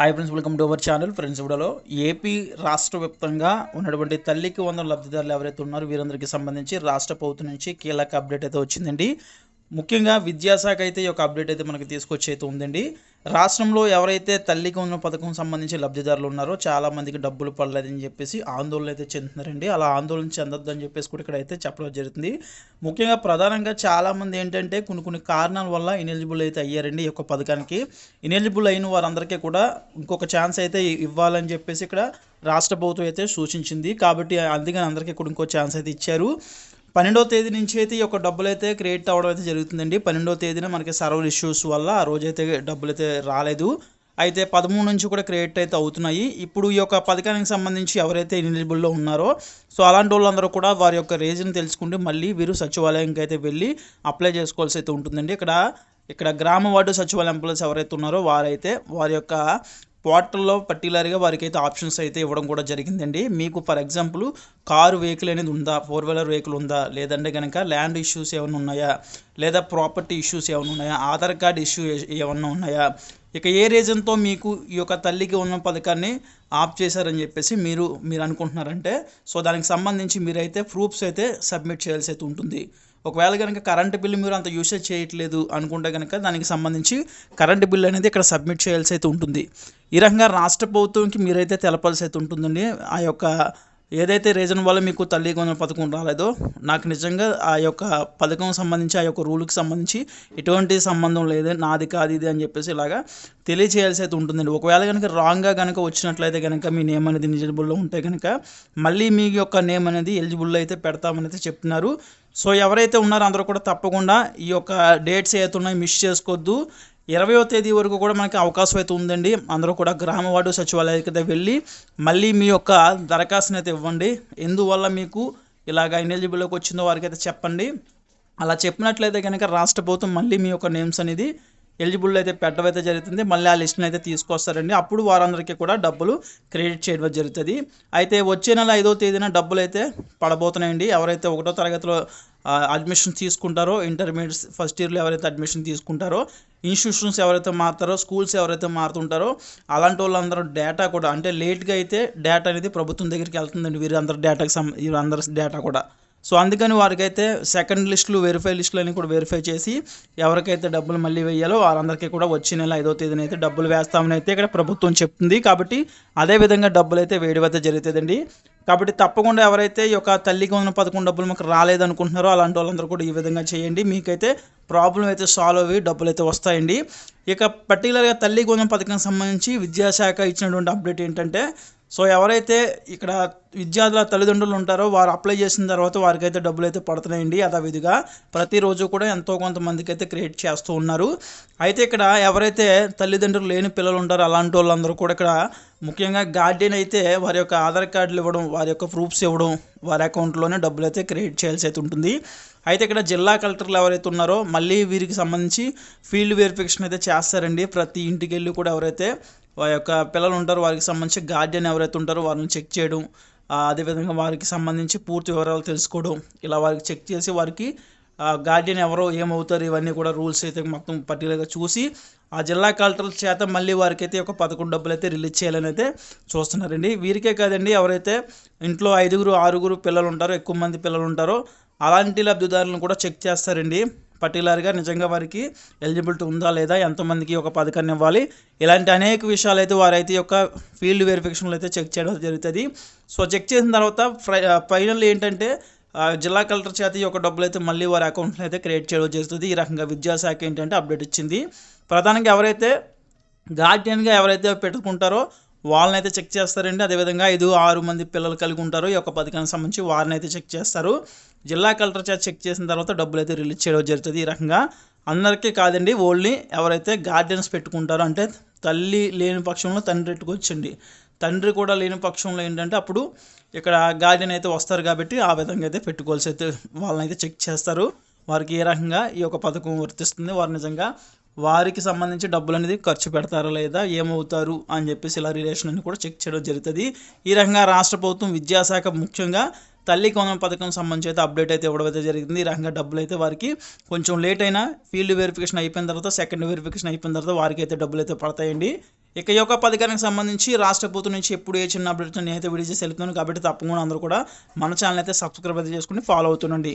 Hi friends welcome to our channel friends ఇవిడలో AP రాష్ట్ర వ్యాప్తంగా ఉన్నటువంటి తల్లికి వందల లబ్ధిదారులు ఎవరైతే ఉన్నారో వీరందరికీ సంబంధించి రాష్ట్ర ప్రభుత్వం నుంచి కీలక అప్డేట్ అయితే వచ్చిందండి. ముఖ్యంగా విద్యాశాఖ అయితే ఈ యొక్క అప్డేట్ అయితే మనకి తీసుకొచ్చి అయితే ఉందండి. రాష్ట్రంలో ఎవరైతే తల్లికి ఉన్న పథకం సంబంధించి లబ్ధిదారులు ఉన్నారో చాలా మందికి డబ్బులు పడలేదని చెప్పేసి ఆందోళన అయితే చెందుతున్నారండి. అలా ఆందోళన చెందొద్దని అని చెప్పేసి కూడా ఇక్కడ అయితే చెప్పడం జరుగుతుంది. ముఖ్యంగా ప్రధానంగా చాలామంది ఏంటంటే కొన్ని కొన్ని కారణాల వల్ల ఇనెలిజిబుల్ అయితే అయ్యారండి ఈ యొక్క పథకానికి. ఇనెలిజిబుల్ అయిన వారందరికీ కూడా ఇంకొక ఛాన్స్ అయితే ఇవ్వాలని చెప్పేసి ఇక్కడ రాష్ట్ర ప్రభుత్వం అయితే సూచించింది. కాబట్టి అందుకని అందరికీ కూడా ఇంకో ఛాన్స్ అయితే ఇచ్చారు. పన్నెండవ తేదీ నుంచి అయితే ఈ యొక్క డబ్బులు అయితే క్రియేట్ అవ్వడం అయితే జరుగుతుందండి. పన్నెండవ తేదీన మనకి సర్వర్ ఇష్యూస్ వల్ల ఆ రోజైతే డబ్బులు అయితే రాలేదు. అయితే పదమూడు నుంచి కూడా క్రియేట్ అయితే అవుతున్నాయి. ఇప్పుడు ఈ యొక్క పథకానికి సంబంధించి ఎవరైతే ఎలిజిబుల్లో ఉన్నారో సో అలాంటి వాళ్ళందరూ కూడా వారి యొక్క రీజన్ తెలుసుకుంటే మళ్ళీ వీరు సచివాలయంకి అయితే వెళ్ళి అప్లై చేసుకోవాల్సి అయితే ఉంటుందండి. ఇక్కడ ఇక్కడ గ్రామ వార్డు సచివాలయం ఎంప్లాయీస్ ఎవరైతే ఉన్నారో వారైతే వారి యొక్క పోర్టల్లో పర్టికులర్గా వారికి అయితే ఆప్షన్స్ అయితే ఇవ్వడం కూడా జరిగిందండి. మీకు ఫర్ ఎగ్జాంపుల్ కారు వెహికల్ అనేది ఉందా? ఫోర్ వీలర్ వెహికల్ ఉందా? లేదంటే కనుక ల్యాండ్ ఇష్యూస్ ఏమైనా ఉన్నాయా? లేదా ప్రాపర్టీ ఇష్యూస్ ఏమైనా ఉన్నాయా? ఆధార్ కార్డ్ ఇష్యూ ఏమన్నా ఉన్నాయా? ఇక ఏ రీజన్తో మీకు ఈ యొక్క తల్లికి ఉన్న పథకాన్ని ఆప్ చేశారని చెప్పేసి మీరు మీరు అనుకుంటున్నారంటే సో దానికి సంబంధించి మీరైతే ప్రూఫ్స్ అయితే సబ్మిట్ చేయాల్సి అయితే ఉంటుంది. ఒకవేళ కనుక కరెంటు బిల్లు మీరు అంత యూసేజ్ చేయట్లేదు అనుకుంటే కనుక దానికి సంబంధించి కరెంటు బిల్ అనేది ఇక్కడ సబ్మిట్ చేయాల్సి అయితే ఉంటుంది. ఈ రకంగా రాష్ట్ర ప్రభుత్వంకి మీరైతే తెలపాల్సి అయితే ఉంటుందండి. ఆ యొక్క ఏదైతే రీజన్ వల్ల మీకు తల్లి కొందరు పథకం రాలేదో నాకు నిజంగా ఆ యొక్క పథకం సంబంధించి ఆ యొక్క రూల్కి సంబంధించి ఎటువంటి సంబంధం లేదు నాది కాదు ఇది అని చెప్పేసి ఇలాగా తెలియచేయాల్సి అయితే ఉంటుందండి. ఒకవేళ కనుక రాంగ్గా కనుక వచ్చినట్లయితే కనుక మీ నేమ్ అనేది ఎలిజిబుల్లో ఉంటే కనుక మళ్ళీ మీ యొక్క నేమ్ అనేది ఎలిజిబుల్ అయితే పెడతామని అయితే చెప్తున్నారు. సో ఎవరైతే ఉన్నారో అందరూ కూడా తప్పకుండా ఈ యొక్క డేట్స్ ఏవైతే ఉన్నాయో మిస్ చేసుకోవద్దు ఇరవయో తేదీ వరకు కూడా మనకి అవకాశం అయితే ఉందండి. అందరూ కూడా గ్రామ వార్డు సచివాలయానికి వెళ్ళి మళ్ళీ మీ యొక్క దరఖాస్తుని అయితే ఇవ్వండి. ఎందువల్ల మీకు ఇలాగ ఇనెలిజిబుల్లోకి వచ్చిందో వారికి అయితే చెప్పండి. అలా చెప్పినట్లయితే కనుక రాష్ట్ర ప్రభుత్వం మళ్ళీ మీ యొక్క నేమ్స్ అనేది ఎలిజిబుల్ అయితే పెట్టడం అయితే జరుగుతుంది. మళ్ళీ ఆ లిస్ట్ని అయితే తీసుకొస్తారండి. అప్పుడు వారందరికీ కూడా డబ్బులు క్రెడిట్ చేయడం జరుగుతుంది. అయితే వచ్చే నెల ఐదో తేదీన డబ్బులు అయితే పడబోతున్నాయండి. ఎవరైతే ఒకటో తరగతిలో అడ్మిషన్ తీసుకుంటారో ఇంటర్మీడియట్ ఫస్ట్ ఇయర్లో ఎవరైతే అడ్మిషన్ తీసుకుంటారో ఇన్స్టిట్యూషన్స్ ఎవరైతే మారుతారో స్కూల్స్ ఎవరైతే మారుతుంటారో అలాంటి వాళ్ళందరూ డేటా కూడా అంటే లేట్గా అయితే డేటా అనేది ప్రభుత్వం దగ్గరికి వెళ్తుందండి. వీరందరి డేటాకి సం వీరందరి డేటా కూడా. సో అందుకని వారికైతే సెకండ్ లిస్టులు వెరిఫై లిస్టులు అని కూడా వెరిఫై చేసి ఎవరికైతే డబ్బులు మళ్ళీ వేయాలో వారందరికీ కూడా వచ్చే నెల ఐదో తేదీన అయితే డబ్బులు వేస్తామని అయితే ఇక్కడ ప్రభుత్వం చెప్తుంది. కాబట్టి అదే విధంగా డబ్బులు అయితే వేడి వద్ద జరుగుతుందండి. కాబట్టి తప్పకుండా ఎవరైతే ఈ యొక్క తల్లికి ఉన్న పదకొండు డబ్బులు మాకు రాలేదనుకుంటున్నారో అలాంటి వాళ్ళందరూ కూడా ఈ విధంగా చేయండి. మీకైతే ప్రాబ్లం అయితే సాల్వ్ అయ్యి డబ్బులు అయితే వస్తాయండి. ఇక పర్టికులర్గా తల్లి కొంచెం పథకానికి సంబంధించి విద్యాశాఖ ఇచ్చినటువంటి అప్డేట్ ఏంటంటే సో ఎవరైతే ఇక్కడ విద్యార్థుల తల్లిదండ్రులు ఉంటారో వారు అప్లై చేసిన తర్వాత వారికి అయితే డబ్బులు అయితే పడుతున్నాయండి యథావిధిగా. ప్రతిరోజు కూడా ఎంతో కొంతమందికి అయితే క్రియేట్ చేస్తూ ఉన్నారు. అయితే ఇక్కడ ఎవరైతే తల్లిదండ్రులు లేని పిల్లలు ఉంటారో అలాంటి వాళ్ళందరూ కూడా ఇక్కడ ముఖ్యంగా గార్డియన్ అయితే వారి యొక్క ఆధార్ కార్డులు ఇవ్వడం వారి యొక్క ప్రూఫ్స్ ఇవ్వడం వారి అకౌంట్లోనే డబ్బులు అయితే క్రియేట్ చేయాల్సి అయితే ఉంటుంది. అయితే ఇక్కడ జిల్లా కలెక్టర్లు ఎవరైతే ఉన్నారో మళ్ళీ వీరికి సంబంధించి ఫీల్డ్ వెరిఫికేషన్ అయితే చేస్తారండి. ప్రతి ఇంటికి వెళ్ళి కూడా ఎవరైతే వారి యొక్క పిల్లలు ఉంటారు వారికి సంబంధించి గార్డియన్ ఎవరైతే ఉంటారో వారిని చెక్ చేయడం అదేవిధంగా వారికి సంబంధించి పూర్తి వివరాలు తెలుసుకోవడం ఇలా వారికి చెక్ చేసి వారికి గార్డియన్ ఎవరో ఏమవుతారు ఇవన్నీ కూడా రూల్స్ అయితే మొత్తం పర్టికులర్గా చూసి ఆ జిల్లా కలెక్టర్ చేత మళ్ళీ వారికి అయితే ఒక పదకొండు డబ్బులు అయితే రిలీజ్ చేయాలని అయితే చూస్తున్నారండి. వీరికే కాదండి ఎవరైతే ఇంట్లో ఐదుగురు ఆరుగురు పిల్లలు ఉంటారో ఎక్కువ మంది పిల్లలు ఉంటారో అలాంటి లబ్ధిదారులను కూడా చెక్ చేస్తారండి. పర్టికులర్గా నిజంగా వారికి ఎలిజిబిలిటీ ఉందా లేదా ఎంతమందికి ఒక పథకాన్ని ఇవ్వాలి ఇలాంటి అనేక విషయాలు అయితే వారైతే యొక్క ఫీల్డ్ వెరిఫికేషన్లు అయితే చెక్ చేయడం జరుగుతుంది. సో చెక్ చేసిన తర్వాత ఫైనల్ ఏంటంటే జిల్లా కలెక్టర్ చేత ఈ యొక్క డబ్బులు అయితే మళ్ళీ వారి అకౌంట్లో అయితే క్రియేట్ చేయడం జరుగుతుంది. ఈ రకంగా విద్యాశాఖ ఏంటంటే అప్డేట్ ఇచ్చింది. ప్రధానంగా ఎవరైతే గార్డియన్గా ఎవరైతే పెట్టుకుంటారో వాళ్ళని అయితే చెక్ చేస్తారండి. అదేవిధంగా ఐదు ఆరు మంది పిల్లలు కలిగి ఉంటారు. ఈ యొక్క పథకానికి సంబంధించి వారిని అయితే చెక్ చేస్తారు. జిల్లా కలెక్టర్ చేత చెక్ చేసిన తర్వాత డబ్బులు అయితే రిలీజ్ చేయడం జరుగుతుంది ఈ రకంగా. అందరికీ కాదండి ఓన్లీ ఎవరైతే గార్డెన్స్ పెట్టుకుంటారో అంటే తల్లి లేని పక్షంలో తండ్రి పెట్టుకొచ్చండి తండ్రి కూడా లేని పక్షంలో ఏంటంటే అప్పుడు ఇక్కడ గార్డెన్ అయితే వస్తారు కాబట్టి ఆ విధంగా అయితే పెట్టుకోవాల్సి అయితే వాళ్ళని అయితే చెక్ చేస్తారు. వారికి ఏ రకంగా ఈ యొక్క పథకం వర్తిస్తుంది వారు నిజంగా వారికి సంబంధించి డబ్బులు అనేది ఖర్చు పెడతారా లేదా ఏమవుతారు అని చెప్పేసి ఇలా రిలేషన్ అని కూడా చెక్ చేయడం జరుగుతుంది. ఈ రకంగా రాష్ట్ర ప్రభుత్వం విద్యాశాఖ ముఖ్యంగా తల్లి కోణం పథకం సంబంధించి అయితే అప్డేట్ అయితే ఇవ్వడం అయితే జరిగింది. ఈ రకంగా డబ్బులు అయితే వారికి కొంచెం లేట్ అయినా ఫీల్డ్ వెరిఫికేషన్ అయిపోయిన తర్వాత సెకండ్ వెరిఫికేషన్ అయిపోయిన తర్వాత వారికి అయితే డబ్బులు అయితే పడతాయండి. ఇక ఈ యొక్క పథకానికి సంబంధించి రాష్ట్ర ప్రభుత్వం నుంచి ఎప్పుడు ఏ చిన్న అప్డేట్స్ నేనైతే అయితే చేసి వెళ్తున్నాను కాబట్టి తప్పకుండా అందరూ కూడా మన ఛానల్ అయితే సబ్స్క్రైబ్ అయితే చేసుకుని ఫాలో అవుతుండండి.